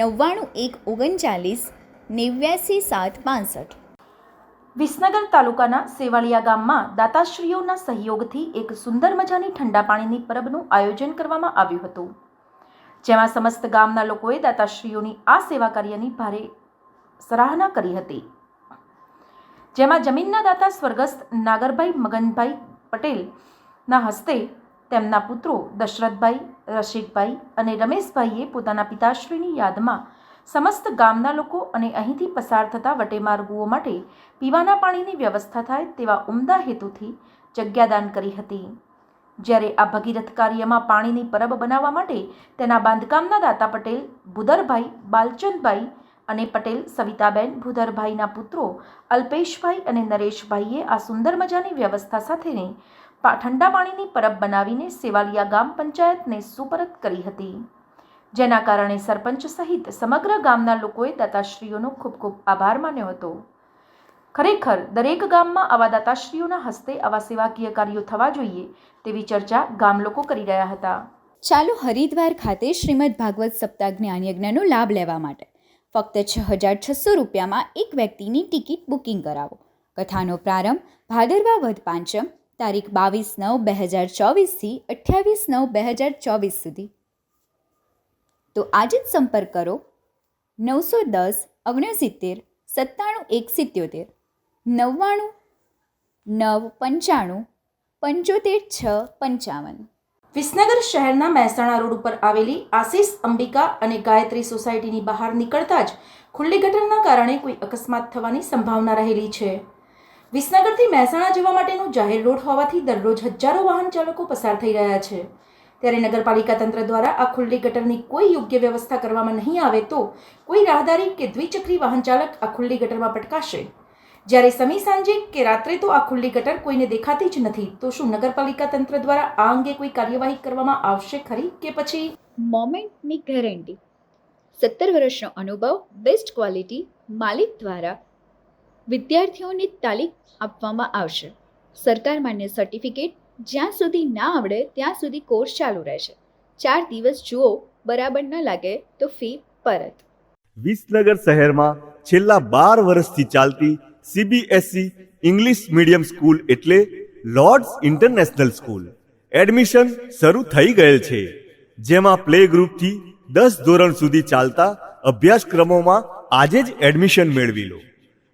નવ્વાણું એક ઓગણચાલીસ નેવ્યાસી સાત પાંસઠ. વિસનગર તાલુકાના સેવાળિયા ગામમાં દાતાશ્રીઓના સહયોગથી એક સુંદર મજાની ઠંડા પાણીની પરબનું આયોજન કરવામાં આવ્યું હતું. જેમાં સમસ્ત ગામના લોકોએ દાતાશ્રીઓની આ સેવા કાર્યની ભારે સરાહના કરી હતી. જેમાં જમીનના દાતા સ્વર્ગસ્થ નાગરભાઈ મગનભાઈ પટેલના હસ્તે તેમના પુત્રો દશરથભાઈ રશિકભાઈ અને રમેશભાઈએ પોતાના પિતાશ્રીની યાદમાં સમસ્ત ગામના લોકો અને અહીંથી પસાર થતા વટેમાર્ગુઓ માટે પીવાના પાણીની વ્યવસ્થા થાય તેવા ઉમદા હેતુથી જગ્યાદાન કરી હતી. જ્યારે આ ભગીરથ કાર્યમાં પાણીની પરબ બનાવવા માટે તેના બાંધકામના દાતા પટેલ ભુદરભાઈ બાલચંદભાઈ અને પટેલ સવિતાબેન ભૂધરભાઈના પુત્રો અલ્પેશભાઈ અને નરેશભાઈએ આ સુંદર મજાની વ્યવસ્થા સાથેની ઠંડા પાણીની પરબ બનાવીને સેવાલિયા ગામ પંચાયતને સુપરત કરી હતી. જેના કારણે સરપંચ સહિત સમગ્ર ગામના લોકોએ દાતાશ્રીઓનો ખૂબ ખૂબ આભાર માન્યો હતો. ખરેખર, દરેક ગામમાં આવા દાતાશ્રીઓના હસ્તે આવા સેવાકીય કાર્યો થવા જોઈએ તેવી ચર્ચા ગામ લોકો કરી રહ્યા હતા. ચાલો હરિદ્વાર ખાતે શ્રીમદ ભાગવત સપ્તાહ જ્ઞાન યજ્ઞનો લાભ લેવા માટે ફક્ત છ હજાર છસો રૂપિયામાં એક વ્યક્તિની ટિકિટ બુકિંગ કરાવો. કથાનો પ્રારંભ ભાદરવા વધ પાંચમ તારીખ બાવીસ નવ બે હજાર ચોવીસથી અઠ્યાવીસ નવ બે હજાર ચોવીસ સુધી. તો આજે જ સંપર્ક કરો નવસો દસ ઓગણસિત્તેર સત્તાણું એક સિત્યોતેર નવ્વાણું નવ પંચાણું પંચોતેર છ પંચાવન. વિસનગર શહેરના મહેસાણા રોડ ઉપર આવેલી આશીષ અંબિકા અને ગાયત્રી સોસાયટીની બહાર નીકળતા જ ખુલ્લી ગટરના કારણે કોઈ અકસ્માત થવાની સંભાવના રહેલી છે. વિસનગરથી મહેસાણા જવા માટેનો જાહેર રોડ હોવાથી દરરોજ હજારો વાહન ચાલકો પસાર થઈ રહ્યા છે. ત્યારે નગરપાલિકા તંત્ર દ્વારા આ ખુલ્લી ગટરની કોઈ યોગ્ય વ્યવસ્થા કરવામાં નહીં આવે તો કોઈ રાહદારી કે દ્વિચક્રી વાહન ચાલક આ ખુલ્લી ગટરમાં પટકાશે. જ્યારે સમી સાંજે કે રાત્રે તો આ ખુલ્લી ગટર કોઈને દેખાતી જ નથી, તો શું નગરપાલિકા તંત્ર દ્વારા આ અંગે કોઈ કાર્યવાહી કરવામાં આવશે ખરી કે પછી? મોમેન્ટની ગેરંટી. સત્તર વર્ષનો અનુભવ, બેસ્ટ ક્વોલિટી, માલિક દ્વારા વિદ્યાર્થીઓને તાલીમ આપવામાં આવશે. સરકાર માન્ય સર્ટિફિકેટ જ્યાં સુધી ના આવડે ત્યાં સુધી કોર્સ ચાલુ રહેશે. ચાર દિવસ જુઓ, બરાબર ન લાગે તો ફી પરત. વિસનગર શહેરમાં છેલ્લા બાર વર્ષથી ચાલતી સીબીએસઈ ઇંગ્લિશ મીડિયમ સ્કૂલ એટલે લોર્ડ્સ ઇન્ટરનેશનલ સ્કૂલ એડમિશન શરૂ થઈ ગયેલ છે. જેમાં પ્લે ગ્રુપથી દસ ધોરણ સુધી ચાલતા અભ્યાસક્રમોમાં આજે જ એડમિશન મેળવી લો.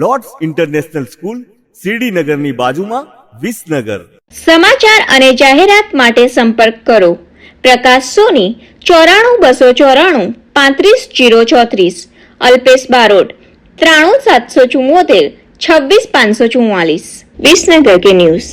લોર્ડ્સ ઇન્ટરનેશનલ સ્કૂલ શિરડીનગરની બાજુમાં વિસનગર. સમાચાર અને જાહેરાત માટે સંપર્ક કરો. પ્રકાશ સોની, ચોરાણું બસો ચોરાણું, પાંત્રીસ જીરો ચોત્રીસ. અલ્પેશ બારોટ, ત્રાણું સાતસો ચુમ્મોતેર છવ્વીસ પાંચસો ચુમ્માલીસ વિસનગર કે ન્યૂઝ.